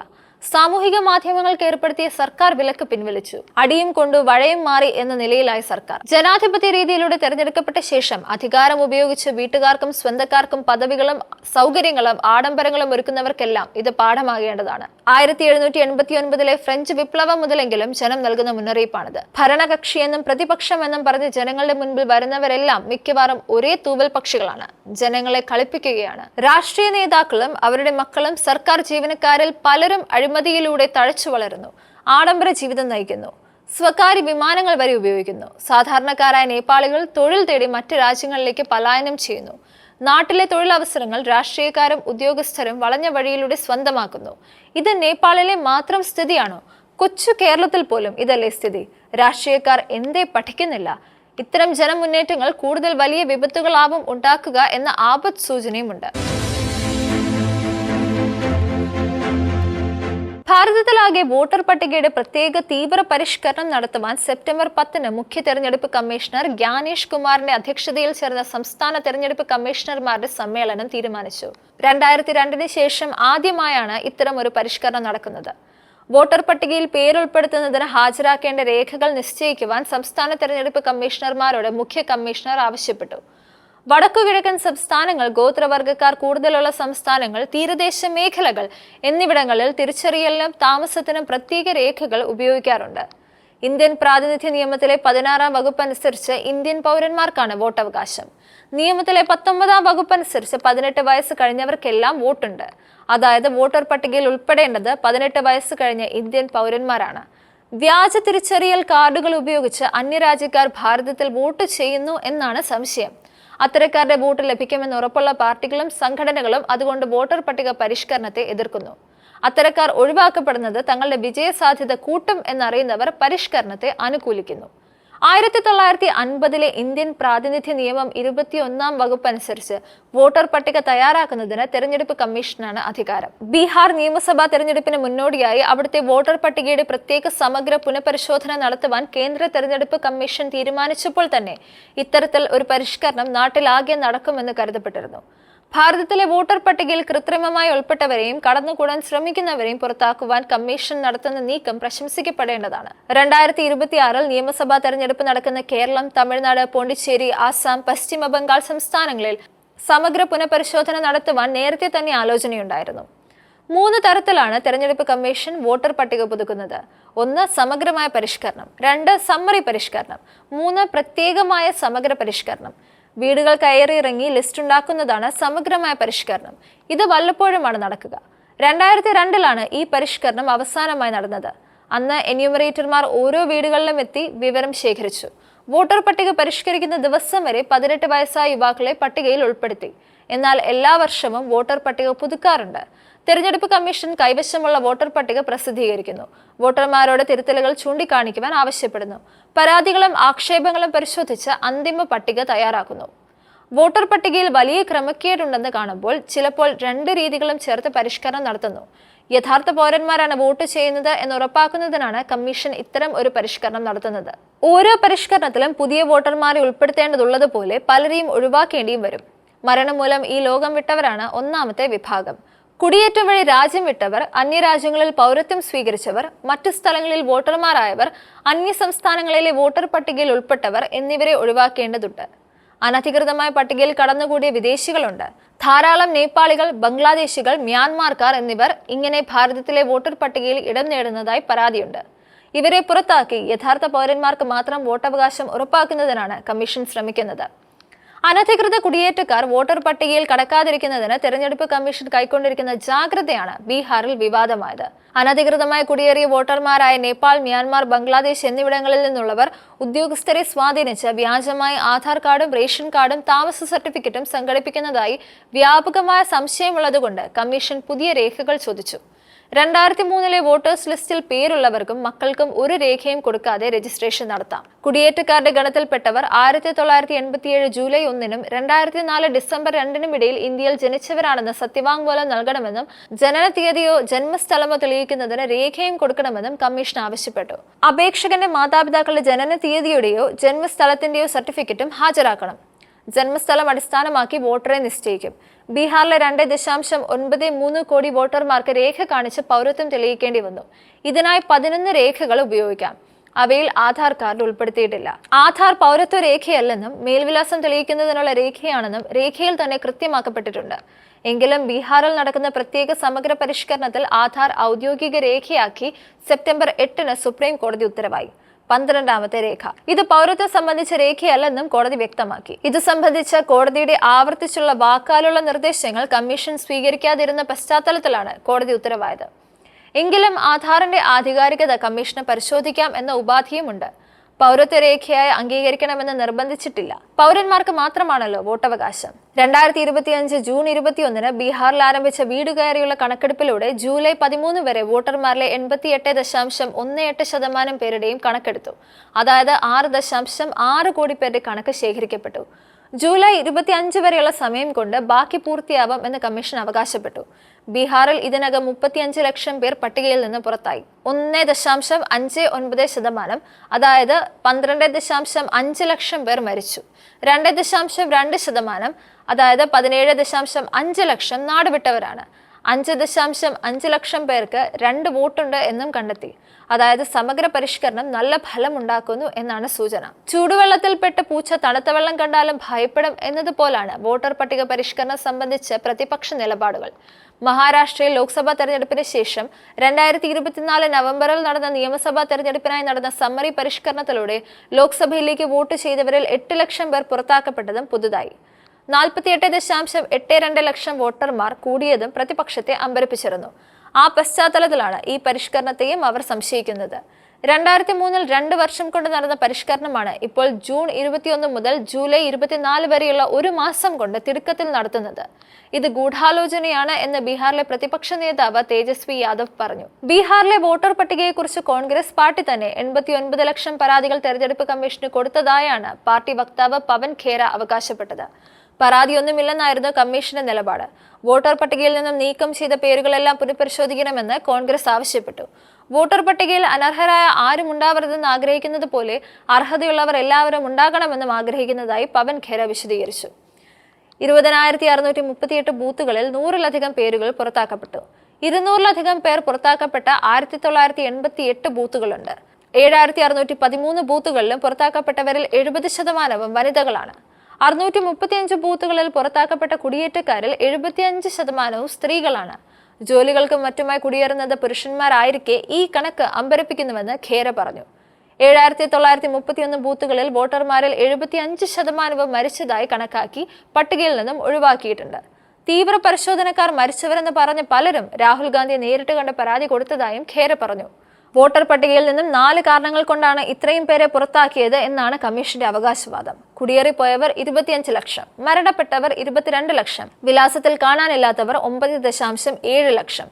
[SPEAKER 1] സാമൂഹിക മാധ്യമങ്ങൾക്ക് ഏർപ്പെടുത്തിയ സർക്കാർ വിലക്ക് പിൻവലിച്ചു. അടിയും കൊണ്ട് വഴയും മാറി എന്ന നിലയിലായി സർക്കാർ. ജനാധിപത്യ രീതിയിലൂടെ തെരഞ്ഞെടുക്കപ്പെട്ട ശേഷം അധികാരം ഉപയോഗിച്ച് വീട്ടുകാർക്കും സ്വന്തക്കാർക്കും പദവികളും സൗകര്യങ്ങളും ആഡംബരങ്ങളും ഒരുക്കുന്നവർക്കെല്ലാം ഇത് പാഠമാകേണ്ടതാണ്. ആയിരത്തി എഴുന്നൂറ്റി എൺപത്തി ഒൻപതിലെ ഫ്രഞ്ച് വിപ്ലവം മുതലെങ്കിലും ജനം നൽകുന്ന മുന്നറിയിപ്പാണിത്. ഭരണകക്ഷിയെന്നും പ്രതിപക്ഷമെന്നും പറഞ്ഞ് ജനങ്ങളുടെ മുൻപിൽ വരുന്നവരെല്ലാം മിക്കവാറും ഒരേ തൂവൽ പക്ഷികളാണ്. ജനങ്ങളെ കളിപ്പിക്കുകയാണ്. രാഷ്ട്രീയ നേതാക്കളും അവരുടെ മക്കളും സർക്കാർ ജീവനക്കാരിൽ പലരും അഴിമതിയിലൂടെ തഴച്ചു വളരുന്നു. ആഡംബര ജീവിതം നയിക്കുന്നു. സ്വകാര്യ വിമാനങ്ങൾ വരെ ഉപയോഗിക്കുന്നു. സാധാരണക്കാരായ നേപ്പാളികൾ തൊഴിൽ തേടി മറ്റു രാജ്യങ്ങളിലേക്ക് പലായനം ചെയ്യുന്നു. നാട്ടിലെ തൊഴിലവസരങ്ങൾ രാഷ്ട്രീയക്കാരും ഉദ്യോഗസ്ഥരും വളഞ്ഞ വഴിയിലൂടെ സ്വന്തമാക്കുന്നു. ഇത് നേപ്പാളിലെ മാത്രം സ്ഥിതിയാണോ? കൊച്ചു കേരളത്തിൽ പോലും ഇതല്ലേ സ്ഥിതി? രാഷ്ട്രീയക്കാർ എന്തേ പഠിക്കുന്നില്ല? ഇത്തരം ജനമുന്നേറ്റങ്ങൾ കൂടുതൽ വലിയ വിപത്തുകളാവും ഉണ്ടാക്കുക എന്ന ആപത് സൂചനയുമുണ്ട് ഭാരതത്തിലാകെ വോട്ടർ പട്ടികയുടെ പ്രത്യേക തീവ്ര പരിഷ്കരണം നടത്തുവാൻ സെപ്റ്റംബർ പത്തിന് മുഖ്യ തെരഞ്ഞെടുപ്പ് കമ്മീഷണർ ജ്ഞാനേഷ് കുമാറിന്റെ അധ്യക്ഷതയിൽ ചേർന്ന സംസ്ഥാന തെരഞ്ഞെടുപ്പ് കമ്മീഷണർമാരുടെ സമ്മേളനം തീരുമാനിച്ചു. രണ്ടായിരത്തി രണ്ടിന് ശേഷം ആദ്യമായാണ് ഇത്തരം ഒരു പരിഷ്കരണം നടക്കുന്നത്. വോട്ടർ പട്ടികയിൽ പേരുൾപ്പെടുത്തുന്നതിന് ഹാജരാക്കേണ്ട രേഖകൾ നിശ്ചയിക്കുവാൻ സംസ്ഥാന തെരഞ്ഞെടുപ്പ് കമ്മീഷണർമാരോട് മുഖ്യ കമ്മീഷണർ ആവശ്യപ്പെട്ടു. വടക്കുകിഴക്കൻ സംസ്ഥാനങ്ങൾ ഗോത്രവർഗക്കാർ കൂടുതലുള്ള സംസ്ഥാനങ്ങൾ തീരദേശ മേഖലകൾ എന്നിവിടങ്ങളിൽ തിരിച്ചറിയലിനും താമസത്തിനും പ്രത്യേക രേഖകൾ ഉപയോഗിക്കാറുണ്ട്. ഇന്ത്യൻ പ്രാതിനിധ്യ നിയമത്തിലെ പതിനാറാം വകുപ്പ് അനുസരിച്ച് ഇന്ത്യൻ പൗരന്മാർക്കാണ് വോട്ടവകാശം. നിയമത്തിലെ പത്തൊമ്പതാം വകുപ്പ് അനുസരിച്ച് പതിനെട്ട് വയസ്സ് കഴിഞ്ഞവർക്കെല്ലാം വോട്ടുണ്ട്. അതായത് വോട്ടർ പട്ടികയിൽ ഉൾപ്പെടേണ്ടത് പതിനെട്ട് വയസ്സ് കഴിഞ്ഞ ഇന്ത്യൻ പൗരന്മാരാണ്. വ്യാജ തിരിച്ചറിയൽ കാർഡുകൾ ഉപയോഗിച്ച് അന്യരാജ്യക്കാർ ഭാരതത്തിൽ വോട്ട് ചെയ്യുന്നു എന്നാണ് സംശയം. അത്തരക്കാരുടെ വോട്ട് ലഭിക്കുമെന്ന് ഉറപ്പുള്ള പാർട്ടികളും സംഘടനകളും അതുകൊണ്ട് വോട്ടർ പട്ടിക പരിഷ്കരണത്തെ എതിർക്കുന്നു. അത്തരക്കാർ ഒഴിവാക്കപ്പെടുന്നത് തങ്ങളുടെ വിജയസാധ്യത കൂട്ടും എന്നറിയുന്നവർ പരിഷ്കരണത്തെ അനുകൂലിക്കുന്നു. ആയിരത്തി തൊള്ളായിരത്തി അൻപതിലെ ഇന്ത്യൻ പ്രാതിനിധ്യ നിയമം ഇരുപത്തിയൊന്നാം വകുപ്പ് അനുസരിച്ച് വോട്ടർ പട്ടിക തയ്യാറാക്കുന്നതിന് തെരഞ്ഞെടുപ്പ് കമ്മീഷനാണ് അധികാരം. ബീഹാർ നിയമസഭാ തെരഞ്ഞെടുപ്പിന് മുന്നോടിയായി അവിടുത്തെ വോട്ടർ പട്ടികയുടെ പ്രത്യേക സമഗ്ര പുനഃപരിശോധന നടത്തുവാൻ കേന്ദ്ര തെരഞ്ഞെടുപ്പ് കമ്മീഷൻ തീരുമാനിച്ചപ്പോൾ തന്നെ ഇത്തരത്തിൽ ഒരു പരിഷ്കരണം നാട്ടിലാകെ നടക്കുമെന്ന് കരുതപ്പെട്ടിരുന്നു. ഭാരതത്തിലെ വോട്ടർ പട്ടികയിൽ കൃത്രിമമായി ഉൾപ്പെട്ടവരെയും കടന്നുകൂടാൻ ശ്രമിക്കുന്നവരെയും പുറത്താക്കുവാൻ കമ്മീഷൻ നടത്തുന്ന നീക്കം പ്രശംസിക്കപ്പെടേണ്ടതാണ്. രണ്ടായിരത്തി ഇരുപത്തിയാറിൽ നിയമസഭാ തെരഞ്ഞെടുപ്പ് നടക്കുന്ന കേരളം തമിഴ്നാട് പോണ്ടിച്ചേരി ആസാം പശ്ചിമ ബംഗാൾ സംസ്ഥാനങ്ങളിൽ സമഗ്ര പുനഃപരിശോധന നടത്തുവാൻ നേരത്തെ തന്നെ ആലോചനയുണ്ടായിരുന്നു. മൂന്ന് തരത്തിലാണ് തെരഞ്ഞെടുപ്പ് കമ്മീഷൻ വോട്ടർ പട്ടിക പുതുക്കുന്നത്. ഒന്ന് സമഗ്രമായ പരിഷ്കരണം. രണ്ട് സമ്മറി പരിഷ്കരണം. മൂന്ന് പ്രത്യേകമായ സമഗ്ര പരിഷ്കരണം. വീടുകൾ കയറിയിറങ്ങി ലിസ്റ്റ് ഉണ്ടാക്കുന്നതാണ് സമഗ്രമായ പരിഷ്കരണം. ഇത് വല്ലപ്പോഴുമാണ് നടക്കുക. രണ്ടായിരത്തി രണ്ടിലാണ് ഈ പരിഷ്കരണം അവസാനമായി നടന്നത്. അന്ന് എന്യൂമറേറ്റർമാർ ഓരോ വീടുകളിലും എത്തി വിവരം ശേഖരിച്ചു. വോട്ടർ പട്ടിക പരിഷ്കരിക്കുന്ന ദിവസം വരെ പതിനെട്ട് വയസ്സായ യുവാക്കളെ പട്ടികയിൽ ഉൾപ്പെടുത്തി. എന്നാൽ എല്ലാ വർഷവും വോട്ടർ പട്ടിക പുതുക്കാറുണ്ട്. തെരഞ്ഞെടുപ്പ് കമ്മീഷൻ കൈവശമുള്ള വോട്ടർ പട്ടിക പ്രസിദ്ധീകരിക്കുന്നു. വോട്ടർമാരോട് തിരുത്തലുകൾ ചൂണ്ടിക്കാണിക്കുവാൻ ആവശ്യപ്പെടുന്നു. പരാതികളും ആക്ഷേപങ്ങളും പരിശോധിച്ച് അന്തിമ പട്ടിക തയ്യാറാക്കുന്നു. വോട്ടർ പട്ടികയിൽ വലിയ ക്രമക്കേടുണ്ടെന്ന് കാണുമ്പോൾ ചിലപ്പോൾ രണ്ട് രീതികളും ചേർത്ത് പരിഷ്കരണം നടത്തുന്നു. യഥാർത്ഥ പൗരന്മാരാണ് വോട്ട് ചെയ്യുന്നത് എന്ന് ഉറപ്പാക്കുന്നതിനാണ് കമ്മീഷൻ ഇത്തരം ഒരു പരിഷ്കരണം നടത്തുന്നത്. ഓരോ പരിഷ്കരണത്തിലും പുതിയ വോട്ടർമാരെ ഉൾപ്പെടുത്തേണ്ടതുള്ളതുപോലെ പലരെയും ഒഴിവാക്കേണ്ടിയും വരും. മരണം മൂലം ഈ ലോകം വിട്ടവരാണ് ഒന്നാമത്തെ വിഭാഗം. കുടിയേറ്റം വഴി രാജ്യം വിട്ടവർ അന്യരാജ്യങ്ങളിൽ പൗരത്വം സ്വീകരിച്ചവർ മറ്റു സ്ഥലങ്ങളിൽ വോട്ടർമാരായവർ അന്യ സംസ്ഥാനങ്ങളിലെ വോട്ടർ പട്ടികയിൽ ഉൾപ്പെട്ടവർ എന്നിവരെ ഒഴിവാക്കേണ്ടതുണ്ട്. അനധികൃതമായ പട്ടികയിൽ കടന്നുകൂടിയ വിദേശികളുണ്ട്. ധാരാളം നേപ്പാളികൾ ബംഗ്ലാദേശികൾ മ്യാൻമാർക്കാർ എന്നിവർ ഇങ്ങനെ ഭാരതത്തിലെ വോട്ടർ പട്ടികയിൽ ഇടം നേടുന്നതായി പരാതിയുണ്ട്. ഇവരെ പുറത്താക്കി യഥാർത്ഥ പൗരന്മാർക്ക് മാത്രം വോട്ടവകാശം ഉറപ്പാക്കുന്നതിനാണ് കമ്മീഷൻ ശ്രമിക്കുന്നത്. അനധികൃത കുടിയേറ്റക്കാർ വോട്ടർ പട്ടികയിൽ കടക്കാതിരിക്കുന്നതിന് തെരഞ്ഞെടുപ്പ് കമ്മീഷൻ കൈക്കൊണ്ടിരിക്കുന്ന ജാഗ്രതയാണ് ബീഹാറിൽ വിവാദമായത്. അനധികൃതമായി കുടിയേറിയ വോട്ടർമാരായ നേപ്പാൾ മ്യാൻമാർ ബംഗ്ലാദേശ് എന്നിവിടങ്ങളിൽ നിന്നുള്ളവർ ഉദ്യോഗസ്ഥരെ സ്വാധീനിച്ച് വ്യാജമായി ആധാർ കാർഡും റേഷൻ കാർഡും താമസ സർട്ടിഫിക്കറ്റും സംഘടിപ്പിക്കുന്നതായി വ്യാപകമായ സംശയമുള്ളതുകൊണ്ട് കമ്മീഷൻ പുതിയ രേഖകൾ ചോദിച്ചു. രണ്ടായിരത്തി മൂന്നിലെ വോട്ടേഴ്സ് ലിസ്റ്റിൽ പേരുള്ളവർക്കും മക്കൾക്കും ഒരു രേഖയും കൊടുക്കാതെ രജിസ്ട്രേഷൻ നടത്താം. കുടിയേറ്റക്കാരുടെ ഗണത്തിൽപ്പെട്ടവർ ആയിരത്തി തൊള്ളായിരത്തി എൺപത്തിയേഴ് ജൂലൈ ഒന്നിനും രണ്ടായിരത്തി നാല് ഡിസംബർ രണ്ടിനും ഇടയിൽ ഇന്ത്യയിൽ ജനിച്ചവരാണെന്ന് സത്യവാങ്മൂലം നൽകണമെന്നും ജനന തീയതിയോ ജന്മസ്ഥലമോ തെളിയിക്കുന്നതിന് രേഖയും കൊടുക്കണമെന്നും കമ്മീഷൻ ആവശ്യപ്പെട്ടു. അപേക്ഷകന്റെ മാതാപിതാക്കളുടെ ജനന തീയതിയുടെയോ ജന്മസ്ഥലത്തിന്റെയോ സർട്ടിഫിക്കറ്റും ഹാജരാക്കണം. ജന്മസ്ഥലം അടിസ്ഥാനമാക്കി വോട്ടറെ നിശ്ചയിക്കും. ബീഹാറിലെ രണ്ട് ദശാംശം ഒൻപത് മൂന്ന് കോടി വോട്ടർമാർക്ക് രേഖ കാണിച്ച് പൗരത്വം തെളിയിക്കേണ്ടി വന്നു. ഇതിനായി പതിനൊന്ന് രേഖകൾ ഉപയോഗിക്കാം. അവയിൽ ആധാർ കാർഡ് ഉൾപ്പെടുത്തിയിട്ടില്ല. ആധാർ പൗരത്വ രേഖയല്ലെന്നും മേൽവിലാസം തെളിയിക്കുന്നതിനുള്ള രേഖയാണെന്നും രേഖയിൽ തന്നെ കൃത്യമാക്കപ്പെട്ടിട്ടുണ്ട്. എങ്കിലും ബീഹാറിൽ നടക്കുന്ന പ്രത്യേക സമഗ്ര പരിഷ്കരണത്തിൽ ആധാർ ഔദ്യോഗിക രേഖയാക്കി സെപ്റ്റംബർ എട്ടിന് സുപ്രീം കോടതി ഉത്തരവായി. പന്ത്രണ്ടാമത്തെ രേഖ. ഇത് പൗരത്വം സംബന്ധിച്ച രേഖയല്ലെന്നും കോടതി വ്യക്തമാക്കി. ഇത് സംബന്ധിച്ച കോടതിയുടെ ആവർത്തിച്ചുള്ള വാക്കാലുള്ള നിർദ്ദേശങ്ങൾ കമ്മീഷൻ സ്വീകരിക്കാതിരുന്ന പശ്ചാത്തലത്തിലാണ് കോടതി ഉത്തരവായത്. എങ്കിലും ആധാറിന്റെ ആധികാരികത കമ്മീഷന് പരിശോധിക്കാം എന്ന ഉപാധിയുമുണ്ട്. പൗരത്വ രേഖയായി അംഗീകരിക്കണമെന്ന് നിർബന്ധിച്ചിട്ടില്ല. പൗരന്മാർക്ക് മാത്രമാണല്ലോ വോട്ടവകാശം. രണ്ടായിരത്തി ഇരുപത്തിയഞ്ച് ജൂൺ ഇരുപത്തിയൊന്നിന് ബീഹാറിൽ ആരംഭിച്ച വീട് കയറിയുള്ള കണക്കെടുപ്പിലൂടെ ജൂലൈ പതിമൂന്ന് വരെ വോട്ടർമാരിലെ എൺപത്തിയെട്ട് ദശാംശം ഒന്ന് എട്ട് ശതമാനം പേരുടെയും കണക്കെടുത്തു. അതായത് ആറ് ദശാംശം ആറ് കോടി പേരുടെ കണക്ക് ശേഖരിക്കപ്പെട്ടു. ജൂലൈ ഇരുപത്തി അഞ്ച് വരെയുള്ള സമയം കൊണ്ട് ബാക്കി പൂർത്തിയാവാം എന്ന് കമ്മീഷൻ അവകാശപ്പെട്ടു. ബീഹാറിൽ ഇതിനകം മുപ്പത്തിയഞ്ച് ലക്ഷം പേർ പട്ടികയിൽ നിന്ന് പുറത്തായി. ഒന്ന് ദശാംശം അഞ്ച് ഒൻപത് ശതമാനം അതായത് പന്ത്രണ്ട് ദശാംശം അഞ്ച് ലക്ഷം പേർ മരിച്ചു. രണ്ട് ദശാംശം രണ്ട് ശതമാനം അതായത് പതിനേഴ് ദശാംശം അഞ്ച് ലക്ഷം നാടുവിട്ടവരാണ്. അഞ്ച് ദശാംശം അഞ്ച് ലക്ഷം പേർക്ക് രണ്ട് വോട്ടുണ്ട് എന്നും കണ്ടെത്തി. അതായത് സമഗ്ര പരിഷ്കരണം നല്ല ഫലമുണ്ടാക്കുന്നു എന്നാണ് സൂചന. ചൂടുവെള്ളത്തിൽപ്പെട്ട് പൂച്ച തണുത്ത വെള്ളം കണ്ടാലും ഭയപ്പെടും എന്നതുപോലാണ് വോട്ടർ പട്ടിക പരിഷ്കരണം സംബന്ധിച്ച് പ്രതിപക്ഷ നിലപാടുകൾ. മഹാരാഷ്ട്രയിൽ ലോക്സഭാ തെരഞ്ഞെടുപ്പിന് ശേഷം രണ്ടായിരത്തി ഇരുപത്തിനാല് നവംബറിൽ നടന്ന നിയമസഭാ തെരഞ്ഞെടുപ്പിനായി നടന്ന സമ്മറി പരിഷ്കരണത്തിലൂടെ ലോക്സഭയിലേക്ക് വോട്ട് ചെയ്തവരിൽ എട്ട് ലക്ഷം പേർ പുറത്താക്കപ്പെട്ടതും പുതുതായി. നാൽപ്പത്തിയെട്ട് ദശാംശം എട്ട് രണ്ട് ലക്ഷം വോട്ടർമാർ കൂടിയതും പ്രതിപക്ഷത്തെ അമ്പരപ്പിച്ചിരുന്നു. ആ പശ്ചാത്തലത്തിലാണ് ഈ പരിഷ്കരണത്തെയും അവർ സംശയിക്കുന്നത്. രണ്ടായിരത്തി മൂന്നിൽ രണ്ട് വർഷം കൊണ്ട് നടന്ന പരിഷ്കരണമാണ് ഇപ്പോൾ ജൂൺ ഇരുപത്തിയൊന്ന് മുതൽ ജൂലൈ ഇരുപത്തിനാല് വരെയുള്ള ഒരു മാസം കൊണ്ട് തിടുക്കത്തിൽ നടത്തുന്നത്. ഇത് ഗൂഢാലോചനയാണ് എന്ന് ബീഹാറിലെ പ്രതിപക്ഷ നേതാവ് തേജസ്വി യാദവ് പറഞ്ഞു. ബീഹാറിലെ വോട്ടർ പട്ടികയെക്കുറിച്ച് കോൺഗ്രസ് പാർട്ടി തന്നെ എൺപത്തിയൊൻപത് ലക്ഷം പരാതികൾ തെരഞ്ഞെടുപ്പ് കമ്മീഷന് കൊടുത്തതായാണ് പാർട്ടി വക്താവ് പവൻ ഖേര അവകാശപ്പെട്ടത്. പരാതിയൊന്നുമില്ലെന്നായിരുന്നു കമ്മീഷന്റെ നിലപാട്. വോട്ടർ പട്ടികയിൽ നിന്നും നീക്കം ചെയ്ത പേരുകളെല്ലാം പുനഃപരിശോധിക്കണമെന്ന് കോൺഗ്രസ് ആവശ്യപ്പെട്ടു. വോട്ടർ പട്ടികയിൽ അനർഹരായ ആരും ഉണ്ടാവരുതെന്ന് ആഗ്രഹിക്കുന്നത് പോലെ അർഹതയുള്ളവർ എല്ലാവരും ഉണ്ടാകണമെന്നും ആഗ്രഹിക്കുന്നതായി പവൻ ഖേര വിശദീകരിച്ചു. ഇരുപതിനായിരത്തി അറുന്നൂറ്റി മുപ്പത്തിയെട്ട് ബൂത്തുകളിൽ നൂറിലധികം പേരുകൾ പുറത്താക്കപ്പെട്ടു. ഇരുന്നൂറിലധികം പേർ പുറത്താക്കപ്പെട്ട ആയിരത്തി തൊള്ളായിരത്തി എൺപത്തി എട്ട് ബൂത്തുകളുണ്ട്. ഏഴായിരത്തി അറുന്നൂറ്റി പതിമൂന്ന് ബൂത്തുകളിലും പുറത്താക്കപ്പെട്ടവരിൽ എഴുപത് ശതമാനവും വനിതകളാണ്. അറുന്നൂറ്റി മുപ്പത്തിയഞ്ച് ബൂത്തുകളിൽ പുറത്താക്കപ്പെട്ട കുടിയേറ്റക്കാരിൽ എഴുപത്തിയഞ്ച് ശതമാനവും സ്ത്രീകളാണ്. ജോലികൾക്കും മറ്റുമായി കുടിയേറുന്നത് പുരുഷന്മാരായിരിക്കെ ഈ കണക്ക് അമ്പരപ്പിക്കുന്നുവെന്ന് ഖേര പറഞ്ഞു. ഏഴായിരത്തി തൊള്ളായിരത്തി മുപ്പത്തിയൊന്ന് ബൂത്തുകളിൽ വോട്ടർമാരിൽ എഴുപത്തിയഞ്ച് ശതമാനവും മരിച്ചതായി കണക്കാക്കി പട്ടികയിൽ നിന്നും ഒഴിവാക്കിയിട്ടുണ്ട്. തീവ്ര പരിശോധനക്കാർ മരിച്ചവരെന്ന് പറഞ്ഞ പലരും രാഹുൽ ഗാന്ധിയെ നേരിട്ട് കണ്ട് പരാതി കൊടുത്തതായും ഖേര പറഞ്ഞു. വോട്ടർ പട്ടികയിൽ നിന്നും നാല് കാരണങ്ങൾ കൊണ്ടാണ് ഇത്രയും പേരെ പുറത്താക്കിയത് എന്നാണ് കമ്മീഷന്റെ അവകാശവാദം. കുടിയേറിപ്പോയവർ ഇരുപത്തിയഞ്ച് ലക്ഷം മരണപ്പെട്ടവർ ഇരുപത്തിരണ്ട് ലക്ഷം വിലാസത്തിൽ കാണാനില്ലാത്തവർ ഒമ്പത് ദശാംശം ഏഴ് ലക്ഷം.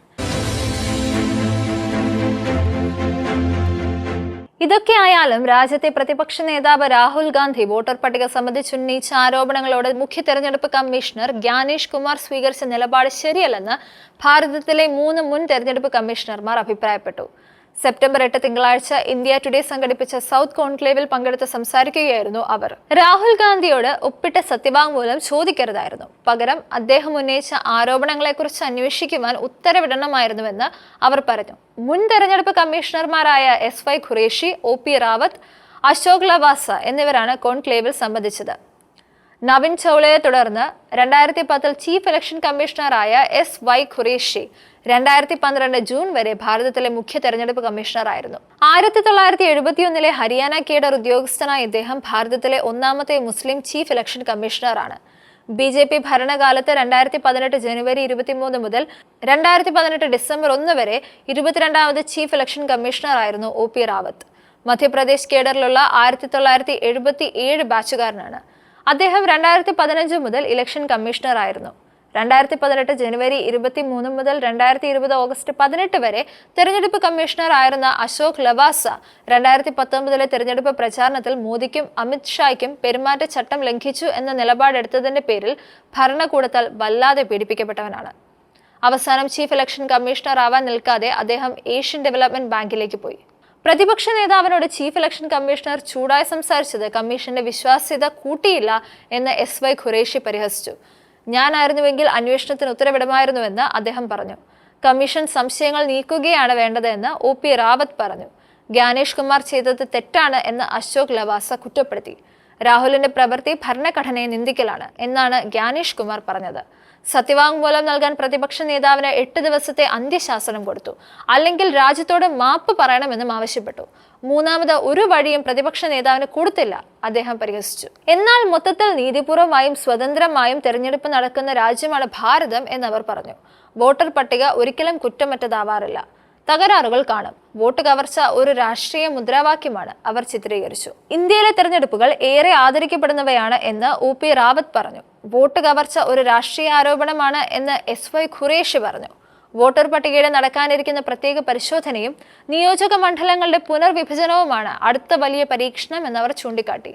[SPEAKER 1] ഇതൊക്കെ ആയാലും രാജ്യത്തെ പ്രതിപക്ഷ നേതാവ് രാഹുൽ ഗാന്ധി വോട്ടർ പട്ടിക സംബന്ധിച്ച് ഉന്നയിച്ച ആരോപണങ്ങളോട് മുഖ്യ തെരഞ്ഞെടുപ്പ് കമ്മീഷണർ ഗ്യാനേഷ് കുമാർ സ്വീകരിച്ച നിലപാട് ശരിയല്ലെന്ന് ഭാരതത്തിലെ മൂന്ന് മുൻ തെരഞ്ഞെടുപ്പ് കമ്മീഷണർമാർ അഭിപ്രായപ്പെട്ടു. സെപ്റ്റംബർ എട്ട് തിങ്കളാഴ്ച ഇന്ത്യ ടുഡേ സംഘടിപ്പിച്ച സൗത്ത് കോൺക്ലേവിൽ പങ്കെടുത്ത് സംസാരിക്കുകയായിരുന്നു അവർ. രാഹുൽ ഗാന്ധിയോട് ഒപ്പിട്ട സത്യവാങ്മൂലം ചോദിക്കരുതായിരുന്നു. പകരം അദ്ദേഹം ഉന്നയിച്ച ആരോപണങ്ങളെക്കുറിച്ച് അന്വേഷിക്കുവാൻ ഉത്തരവിടണമായിരുന്നുവെന്ന് അവർ പറഞ്ഞു. മുൻ തെരഞ്ഞെടുപ്പ് കമ്മീഷണർമാരായ S Y Quraishi O P Rawat Ashok Lavasa എന്നിവരാണ് കോൺക്ലേവിൽ സംബന്ധിച്ചത്. നവിൻ ചൗളയെ തുടർന്ന് രണ്ടായിരത്തി പത്തിൽ ചീഫ് ഇലക്ഷൻ കമ്മീഷണറായ എസ് വൈ ഖുറേഷി രണ്ടായിരത്തി പന്ത്രണ്ട് ജൂൺ വരെ ഭാരതത്തിലെ മുഖ്യ തെരഞ്ഞെടുപ്പ് കമ്മീഷണറായിരുന്നു. ആയിരത്തി തൊള്ളായിരത്തി എഴുപത്തിയൊന്നിലെ ഹരിയാന കേഡർ ഉദ്യോഗസ്ഥനായ ഇദ്ദേഹം ഭാരതത്തിലെ ഒന്നാമത്തെ മുസ്ലിം ചീഫ് ഇലക്ഷൻ കമ്മീഷണറാണ്. ബി ജെ പി ഭരണകാലത്ത് രണ്ടായിരത്തി പതിനെട്ട് ജനുവരി ഇരുപത്തിമൂന്ന് മുതൽ രണ്ടായിരത്തി പതിനെട്ട് ഡിസംബർ ഒന്ന് വരെ ഇരുപത്തിരണ്ടാമത് ചീഫ് ഇലക്ഷൻ കമ്മീഷണറായിരുന്നു ഒ പി റാവത്ത്. മധ്യപ്രദേശ് കേഡറിലുള്ള ആയിരത്തി തൊള്ളായിരത്തി എഴുപത്തി ഏഴ് ബാച്ചുകാരനാണ്. അദ്ദേഹം രണ്ടായിരത്തി പതിനഞ്ച് മുതൽ ഇലക്ഷൻ കമ്മീഷണർ ആയിരുന്നു. രണ്ടായിരത്തി പതിനെട്ട് ജനുവരി ഇരുപത്തി മൂന്ന് മുതൽ രണ്ടായിരത്തി ഇരുപത് ഓഗസ്റ്റ് പതിനെട്ട് വരെ തെരഞ്ഞെടുപ്പ് കമ്മീഷണർ ആയിരുന്ന അശോക് ലവാസ രണ്ടായിരത്തി പത്തൊമ്പതിലെ തെരഞ്ഞെടുപ്പ് പ്രചാരണത്തിൽ മോദിക്കും അമിത് ഷായ്ക്കും പെരുമാറ്റച്ചട്ടം ലംഘിച്ചു എന്ന നിലപാടെടുത്തതിന്റെ പേരിൽ ഭരണകൂടത്താൽ വല്ലാതെ പീഡിപ്പിക്കപ്പെട്ടവനാണ്. അവസാനം ചീഫ് ഇലക്ഷൻ കമ്മീഷണർ ആവാൻ നിൽക്കാതെ അദ്ദേഹം ഏഷ്യൻ ഡെവലപ്മെന്റ് ബാങ്കിലേക്ക് പോയി. പ്രതിപക്ഷ നേതാവിനോട് ചീഫ് ഇലക്ഷൻ കമ്മീഷണർ ചൂടായി സംസാരിച്ചത് കമ്മീഷന്റെ വിശ്വാസ്യത കൂട്ടിയില്ല എന്ന് എസ് വൈ ഖുറേഷി പരിഹസിച്ചു. ഞാനായിരുന്നുവെങ്കിൽ അന്വേഷണത്തിന് ഉത്തരവിടുമായിരുന്നുവെന്ന് അദ്ദേഹം പറഞ്ഞു. കമ്മീഷൻ സംശയങ്ങൾ നീക്കുകയാണ് വേണ്ടതെന്ന് ഒ പി റാവത്ത് പറഞ്ഞു. ഗ്യാനേഷ് കുമാർ ചെയ്തത് തെറ്റാണ് എന്ന് അശോക് ലവാസ കുറ്റപ്പെടുത്തി. രാഹുലിന്റെ പ്രവൃത്തി ഭരണഘടനയെ നിന്ദിക്കലാണ് എന്നാണ് ഗ്യാനേഷ് കുമാർ പറഞ്ഞത്. സത്യവാങ്മൂലം നൽകാൻ പ്രതിപക്ഷ നേതാവിന് എട്ട് ദിവസത്തെ അന്ത്യശാസനം കൊടുത്തു. അല്ലെങ്കിൽ രാജ്യത്തോട് മാപ്പ് പറയണമെന്നും ആവശ്യപ്പെട്ടു. മൂന്നാമത് ഒരു വഴിയും പ്രതിപക്ഷ നേതാവിന് കൊടുത്തില്ല. അദ്ദേഹം പരിഹസിച്ചു. എന്നാൽ മൊത്തത്തിൽ നീതിപൂർവമായും സ്വതന്ത്രമായും തെരഞ്ഞെടുപ്പ് നടക്കുന്ന രാജ്യമാണ് ഭാരതം എന്നവർ പറഞ്ഞു. വോട്ടർ പട്ടിക ഒരിക്കലും കുറ്റമറ്റതാവാറില്ല. തകരാറുകൾ കാണും. വോട്ട് കവർച്ച ഒരു രാഷ്ട്രീയ മുദ്രാവാക്യമാണ്. അവർ ചിത്രീകരിച്ചു. ഇന്ത്യയിലെ തെരഞ്ഞെടുപ്പുകൾ ഏറെ ആദരിക്കപ്പെടുന്നവയാണ് എന്ന് ഒ പി റാവത്ത് പറഞ്ഞു. വോട്ട് കവർച്ച ഒരു രാഷ്ട്രീയ ആരോപണമാണ് എന്ന് എസ് വൈ ഖുറേഷി പറഞ്ഞു. വോട്ടർ പട്ടികയുടെ നടക്കാനിരിക്കുന്ന പ്രത്യേക പരിശോധനയും നിയോജക മണ്ഡലങ്ങളുടെ പുനർവിഭജനവുമാണ് അടുത്ത വലിയ പരീക്ഷണം എന്നവർ ചൂണ്ടിക്കാട്ടി.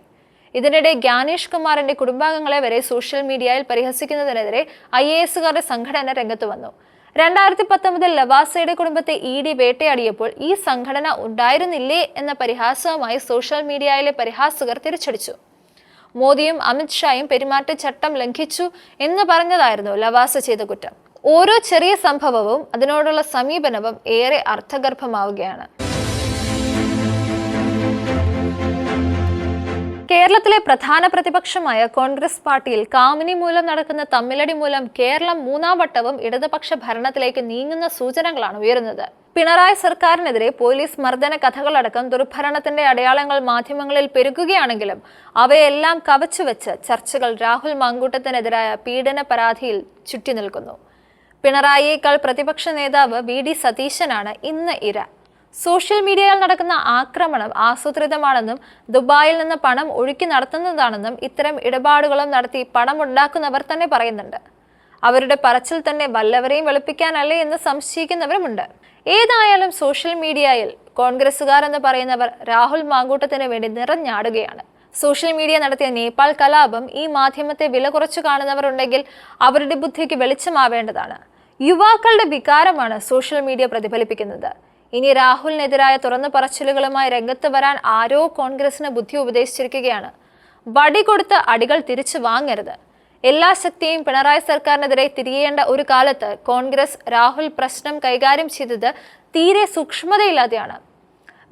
[SPEAKER 1] ഇതിനിടെ ഗ്യാനേഷ് കുമാറിന്റെ കുടുംബാംഗങ്ങളെ വരെ സോഷ്യൽ മീഡിയയിൽ പരിഹസിക്കുന്നതിനെതിരെ ഐ എ എസുകാരുടെ സംഘടന രംഗത്ത് വന്നു. രണ്ടായിരത്തി പത്തൊമ്പതിൽ ലവാസയുടെ കുടുംബത്തെ ഇ ഡി വേട്ടയാടിയപ്പോൾ ഈ സംഘടന ഉണ്ടായിരുന്നില്ലേ എന്ന പരിഹാസവുമായി സോഷ്യൽ മീഡിയയിലെ പരിഹാസകർ തിരിച്ചടിച്ചു. മോദിയും അമിത്ഷായും പെരുമാറ്റച്ചട്ടം ലംഘിച്ചു എന്ന് പറഞ്ഞതായിരുന്നു ലവാസ ചെയ്ത കുറ്റം. ഓരോ ചെറിയ സംഭവവും അതിനോടുള്ള സമീപനവും ഏറെ അർത്ഥഗർഭമാവുകയാണ്. കേരളത്തിലെ പ്രധാന പ്രതിപക്ഷമായ കോൺഗ്രസ് പാർട്ടിയിൽ കാമിനി മൂലം നടക്കുന്ന തമ്മിലടി മൂലം കേരളം മൂന്നാം വട്ടവും ഇടതുപക്ഷ ഭരണത്തിലേക്ക് നീങ്ങുന്ന സൂചനകളാണ് ഉയരുന്നത്. പിണറായി സർക്കാരിനെതിരെ പോലീസ് മർദ്ദന കഥകളടക്കം ദുർഭരണത്തിന്റെ അടയാളങ്ങൾ മാധ്യമങ്ങളിൽ പെരുകുകയാണെങ്കിലും അവയെല്ലാം കവച്ചുവെച്ച് ചർച്ചകൾ രാഹുൽ മാങ്കൂട്ടത്തിനെതിരായ പീഡന പരാതിയിൽ ചുറ്റി നിൽക്കുന്നു പിണറായിയേക്കാൾ പ്രതിപക്ഷ നേതാവ് വി. ഡി. സതീശനാണ് ഇന്ന് ഇര. സോഷ്യൽ മീഡിയയിൽ നടക്കുന്ന ആക്രമണം ആസൂത്രിതമാണെന്നും ദുബായിൽ നിന്ന് പണം ഒഴുക്കി നടത്തുന്നതാണെന്നും ഇത്തരം ഇടപാടുകളും നടത്തി പണം ഉണ്ടാക്കുന്നവർ തന്നെ പറയുന്നുണ്ട്. അവരുടെ പറച്ചിൽ തന്നെ വല്ലവരെയും വെളുപ്പിക്കാനല്ലേ എന്ന് സംശയിക്കുന്നവരുമുണ്ട്. ഏതായാലും സോഷ്യൽ മീഡിയയിൽ കോൺഗ്രസുകാർ എന്ന് പറയുന്നവർ രാഹുൽ മാങ്കൂട്ടത്തിന് വേണ്ടി നിറഞ്ഞാടുകയാണ്. സോഷ്യൽ മീഡിയ നടത്തിയ നേപ്പാൾ കലാപം ഈ മാധ്യമത്തെ വില കുറച്ചു കാണുന്നവരുണ്ടെങ്കിൽ അവരുടെ ബുദ്ധിക്ക് വെളിച്ചമാവേണ്ടതാണ്. യുവാക്കളുടെ വികാരമാണ് സോഷ്യൽ മീഡിയ പ്രതിഫലിപ്പിക്കുന്നത്. ഇനി രാഹുലിനെതിരായ തുറന്നു പറച്ചിലുകളുമായി രംഗത്ത് വരാൻ ആരോ കോൺഗ്രസിന് ബുദ്ധി ഉപദേശിച്ചിരിക്കുകയാണ്. വടി കൊടുത്ത് അടികൾ തിരിച്ചു വാങ്ങരുത്. എല്ലാ ശക്തിയും പിണറായി സർക്കാരിനെതിരെ തിരിയേണ്ട ഒരു കാലത്ത് കോൺഗ്രസ് രാഹുൽ പ്രശ്നം കൈകാര്യം ചെയ്തത് തീരെ സൂക്ഷ്മതയില്ലാതെയാണ്.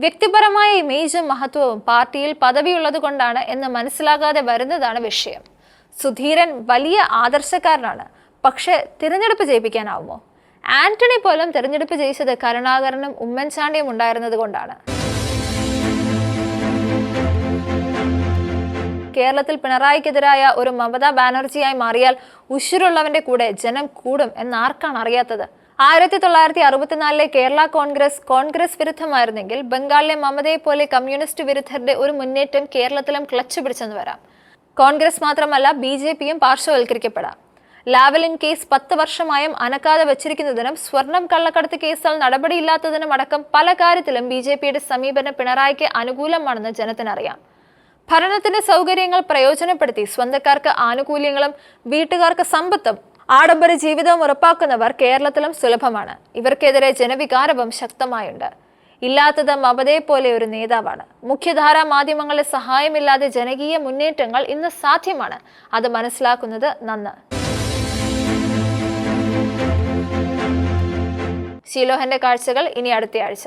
[SPEAKER 1] വ്യക്തിപരമായ ഇമേജും മഹത്വവും പാർട്ടിയിൽ പദവിയുള്ളതുകൊണ്ടാണ് എന്ന് മനസ്സിലാകാതെ വരുന്നതാണ് വിഷയം. സുധീരൻ വലിയ ആദർശക്കാരനാണ്. പക്ഷേ തിരഞ്ഞെടുപ്പ് ജയിപ്പിക്കാനാവുമോ? ആന്റണി പോലും തെരഞ്ഞെടുപ്പ് ജയിച്ചത് കരുണാകരനും ഉമ്മൻചാണ്ടിയും ഉണ്ടായിരുന്നത് കൊണ്ടാണ്. കേരളത്തിൽ പിണറായിക്കെതിരായ ഒരു മമതാ ബാനർജിയായി മാറിയാൽ ഉശിരുള്ളവന്റെ കൂടെ ജനം കൂടും എന്നാർക്കാണ് അറിയാത്തത്? ആയിരത്തി തൊള്ളായിരത്തി അറുപത്തിനാലിലെ കേരള കോൺഗ്രസ് കോൺഗ്രസ് വിരുദ്ധമായിരുന്നെങ്കിൽ ബംഗാളിലെ മമതയെ പോലെ കമ്മ്യൂണിസ്റ്റ് വിരുദ്ധരുടെ ഒരു മുന്നേറ്റം കേരളത്തിലും ക്ലച്ച് പിടിച്ചെന്ന് വരാം. കോൺഗ്രസ് മാത്രമല്ല ബി ജെ പിയും പാർശ്വവൽക്കരിക്കപ്പെടാം. ലാവലിൻ കേസ് പത്ത് വർഷമായും അനക്കാതെ വച്ചിരിക്കുന്നതിനും സ്വർണം കള്ളക്കടത്ത് കേസിൽ നടപടിയില്ലാത്തതിനും അടക്കം പല കാര്യത്തിലും ബി ജെ പിയുടെ സമീപനം പിണറായിക്ക് അനുകൂലമാണെന്ന് ജനത്തിനറിയാം. ഭരണത്തിന്റെ സൗകര്യങ്ങൾ പ്രയോജനപ്പെടുത്തി സ്വന്തക്കാർക്ക് ആനുകൂല്യങ്ങളും വീട്ടുകാർക്ക് സമ്പത്തും ആഡംബര ജീവിതവും ഉറപ്പാക്കുന്നവർ കേരളത്തിലും സുലഭമാണ്. ഇവർക്കെതിരെ ജനവികാരവും ശക്തമായുണ്ട്. ഇല്ലാത്തത് മമതയെ പോലെ ഒരു നേതാവാണ്. മുഖ്യധാരാ മാധ്യമങ്ങളുടെ സഹായമില്ലാതെ ജനകീയ മുന്നേറ്റങ്ങൾ ഇന്ന് സാധ്യമാണ്. അത് മനസ്സിലാക്കുന്നത് നന്ന്. ഷീലോഹന്റെ കാഴ്ചകൾ ഇനി അടുത്തയാഴ്ച.